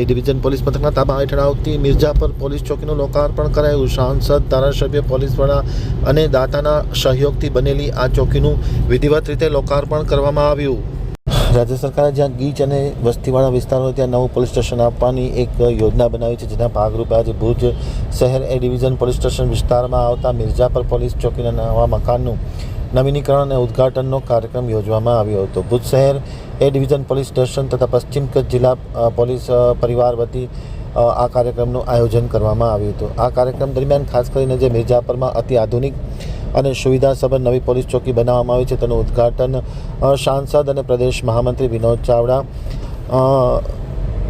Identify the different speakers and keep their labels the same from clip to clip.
Speaker 1: એ division police મથકના તાબા હેઠળ આવતી મિર્જાપર પોલીસ ચોકીનું લોકાર્પણ કરાયું. સાંસદ, ધારાસભ્ય, પોલીસ વડા અને દાતાના સહયોગથી બનેલી આ ચોકીનું વિધિવત રીતે લોકાર્પણ કરવામાં આવ્યું. રાજ્ય સરકારે જ્યાં ગીચ અને વસ્તીવાળા વિસ્તાર ત્યાં નવું પોલીસ સ્ટેશન આપવાની એક યોજના બનાવી છે, જેના ભાગરૂપે આજે ભુજ શહેર એ ડિવિઝન પોલીસ સ્ટેશન વિસ્તારમાં આવતા મિર્જાપર પોલીસ ચોકીના નવા મકાનનું નવીનીકરણ અને ઉદ્ઘાટનનો કાર્યક્રમ યોજવામાં આવ્યો હતો. ભુજ શહેર એ ડિવિઝન પોલીસ સ્ટેશન તથા પશ્ચિમ કચ્છ જિલ્લા પોલીસ પરિવાર વતી આ કાર્યક્રમનું આયોજન કરવામાં આવ્યું હતું. આ કાર્યક્રમ દરમિયાન ખાસ કરીને જે મિર્જાપરમાં અતિ આધુનિક અને સુવિધાસભર નવી પોલીસ ચોકી બનાવવામાં આવી છે, તેનું ઉદ્ઘાટન સાંસદ અને પ્રદેશ મહામંત્રી વિનોદ ચાવડા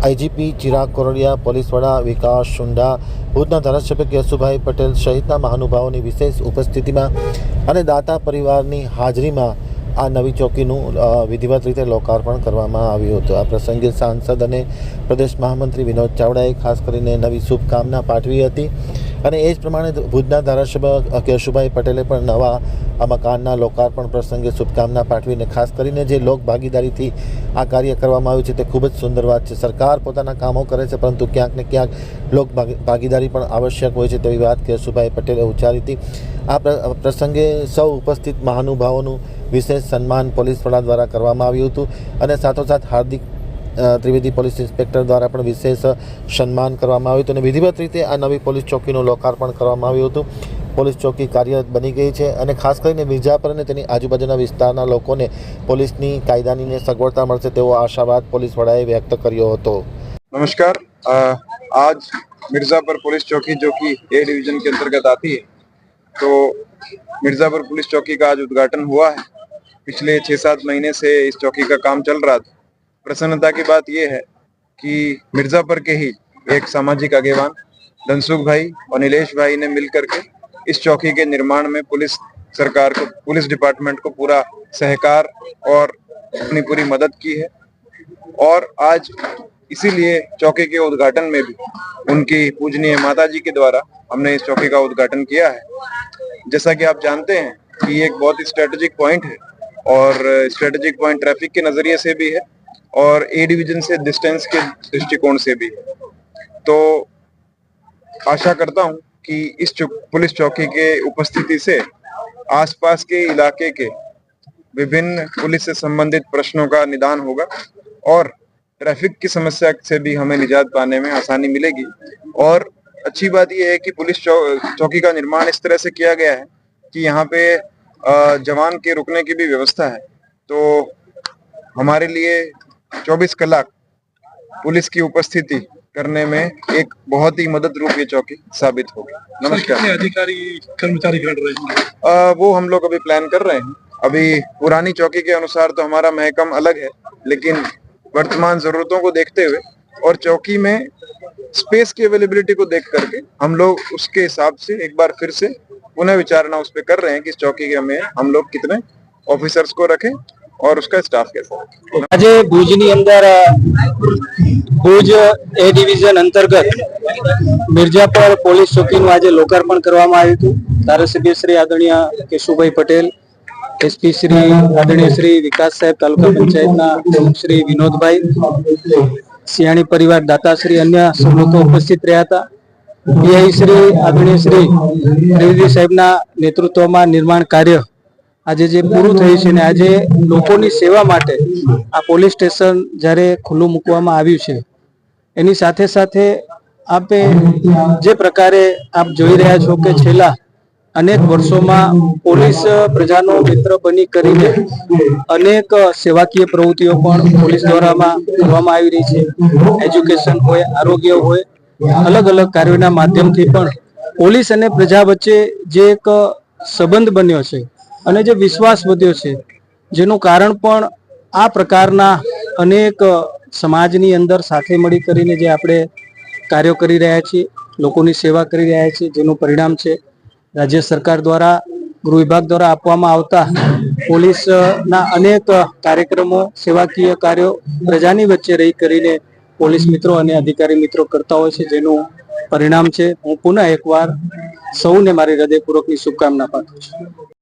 Speaker 1: આઈજીપી ચિરાગ કોરડિયા, પોલીસ વડા વિકાસ શુંડા ભુજના ધારાસભ્ય કેશુભાઈ પટેલ સહિતના મહાનુભાવોની વિશેષ ઉપસ્થિતિમાં અને દાતા પરિવારની હાજરીમાં આ નવી ચોકીનું વિધિવત રીતે લોકાર્પણ કરવામાં આવ્યું હતું. આ પ્રસંગે સાંસદ અને પ્રદેશ મહામંત્રી વિનોદ ચાવડાએ ખાસ કરીને નવી શુભકામના પાઠવી હતી. અને એ જ પ્રમાણે ભુજના ધારાસભ્ય કેશુભાઈ પટેલે પણ નવા આ મકાનના લોકાર્પણ પ્રસંગે શુભકામના પાઠવીને ખાસ કરીને જે લોક ભાગીદારીથી આ કાર્ય કરવામાં આવ્યું છે તે ખૂબ જ સુંદર વાત છે. સરકાર પોતાના કામો કરે છે, પરંતુ ક્યાંક ને ક્યાંક લોક ભાગીદારી પણ આવશ્યક હોય છે તેવી વાત કેશુભાઈ પટેલે ઉચ્ચારી હતી. આ પ્રસંગે સૌ ઉપસ્થિત મહાનુભાવોનું વિશેષ સન્માન પોલીસ વડા દ્વારા કરવામાં આવ્યું હતું અને સાથોસાથ હાર્દિક ત્રિવેદી પોલીસ ઇન્સ્પેક્ટર દ્વારા પણ વિશેષ સન્માન કરવામાં આવ્યું હતું અને વિધિવત રીતે આ નવી પોલીસ ચોકીનું લોકાર્પણ કરવામાં આવ્યું હતું. પોલીસ ચોકી કાર્યરત બની ગઈ છે અને ખાસ કરીને મિર્જાપર અને તેની આજુબાજુના વિસ્તારના લોકોને પોલીસની કાયદાની ને સગવડતા મળશે તેવો આશાવાદ પોલીસ વડાએ વ્યક્ત કર્યો હતો
Speaker 2: नमस्कार अ, आज मिर्जापुर पुलिस चौकी जो कि ए डिवीजन के अंतर्गत आती है तो मिर्जापुर पुलिस चौकी का आज उद्घाटन हुआ है पिछले छह सात महीने से इस चौकी का काम चल रहा था प्रसन्नता की बात यह है कि मिर्जापुर के ही एक सामाजिक आगेवान धनसुख भाई और नीलेश भाई ने मिलकर के इस चौकी के निर्माण में पुलिस सरकार को, पुलिस डिपार्टमेंट को पूरा सहकार और अपनी पूरी मदद की है। और आज इसीलिए चौकी के उद्घाटन में भी उनकी पूजनीय माता जी के द्वारा हमने इस चौकी का उद्घाटन किया है। जैसा कि आप जानते हैं कि ये एक बहुत ही स्ट्रेटेजिक पॉइंट है और स्ट्रेटेजिक पॉइंट ट्रैफ़िक के नज़रिए से भी है और ए डिवीज़न से डिस्टेंस के दृष्टिकोण से भी है। तो आशा करता हूँ कि इस पुलिस चौकी के उपस्थिति से आसपास के इलाके के विभिन्न पुलिस से संबंधित प्रश्नों का निदान होगा और ट्रैफ़िक की समस्या से भी हमें निजात पाने में आसानी मिलेगी। और अच्छी बात यह है कि पुलिस चौ, चौकी का निर्माण इस तरह से किया गया है कि यहाँ पे जवान के रुकने की भी व्यवस्था है। तो हमारे लिए 24 कलाक पुलिस की उपस्थिति करने में एक बहुत ही मदद रूप ये चौकी साबित होगी नमस्कार।
Speaker 3: अधिकारी कर्मचारी कर रहे हैं?
Speaker 2: वो हम लोग अभी प्लान कर रहे हैं। अभी पुरानी चौकी के अनुसार तो हमारा महकम अलग है लेकिन वर्तमान जरूरतों को देखते हुए और चौकी में स्पेस की अवेलेबिलिटी को देख करके हम लोग उसके हिसाब से एक बार फिर से पुनः विचारणा उस पर कर रहे हैं कि इस चौकी के हमें हम लोग कितने ऑफिसर्स को रखें और उसका स्टाफ कैसा
Speaker 4: आज भूजनी अंदर ભુજ એ ડિવિઝન અંતર્ગત મિર્જાપર પોલીસ ચોકીનું આજે લોકાર્પણ કરવામાં આવ્યું હતું. ધારાસભ્ય શ્રી આદરણીય કેશુભાઈ પટેલ એસપી શ્રી આદરણીય શ્રી વિકાસ સાહેબ તાલુકા પંચાયતના પ્રમુખ શ્રી વિનોદભાઈ સિયાણી પરિવાર દાતાશ્રી અન્ય સૌ ઉપસ્થિત રહ્યા હતા. પીઆઈ શ્રી આદરણીય શ્રી ત્રિવેદી સાહેબના નેતૃત્વમાં નિર્માણ કાર્ય આજે જે પૂરું થયું છે ને આજે લોકોની સેવા માટે આ પોલીસ સ્ટેશન જ્યારે ખુલ્લું મૂકવામાં આવ્યું છે, એની સાથે સાથે આપે જે પ્રકારે આપ જોઈ રહ્યા છો કે છેલ્લા અનેક વર્ષોમાં પોલીસ પ્રજાનો મિત્ર બની કરીને અનેક સેવાકીય પ્રવૃત્તિઓ પણ પોલીસ દ્વારામાં કરવામાં આવી રહી છે. એજ્યુકેશન હોય, આરોગ્ય હોય, અલગ અલગ કાર્યોના માધ્યમથી પણ પોલીસ અને પ્રજા વચ્ચે જે એક સંબંધ બન્યો છે અને જે વિશ્વાસ વધ્યો છે, જેનું કારણ પણ આ પ્રકારના અનેક સમાજની અંદર સાથે મળી કરીને જે આપણે કાર્યો કરી રહ્યા છીએ, લોકોની સેવા કરી રહ્યા છીએ, જેનું પરિણામ છે, રાજ્ય સરકાર દ્વારા, ગૃહ વિભાગ દ્વારા આપવામાં આવતા પોલીસના અનેક કાર્યક્રમો, સેવાકીય કાર્યો પ્રજાની વચ્ચે રહી કરીને પોલીસ મિત્રો અને અધિકારી મિત્રો કરતા હોય છે, જેનું પરિણામ છે. હું પુનઃ એકવાર સૌને મારી હૃદયપૂર્વકની શુભકામના પાઠવું છું.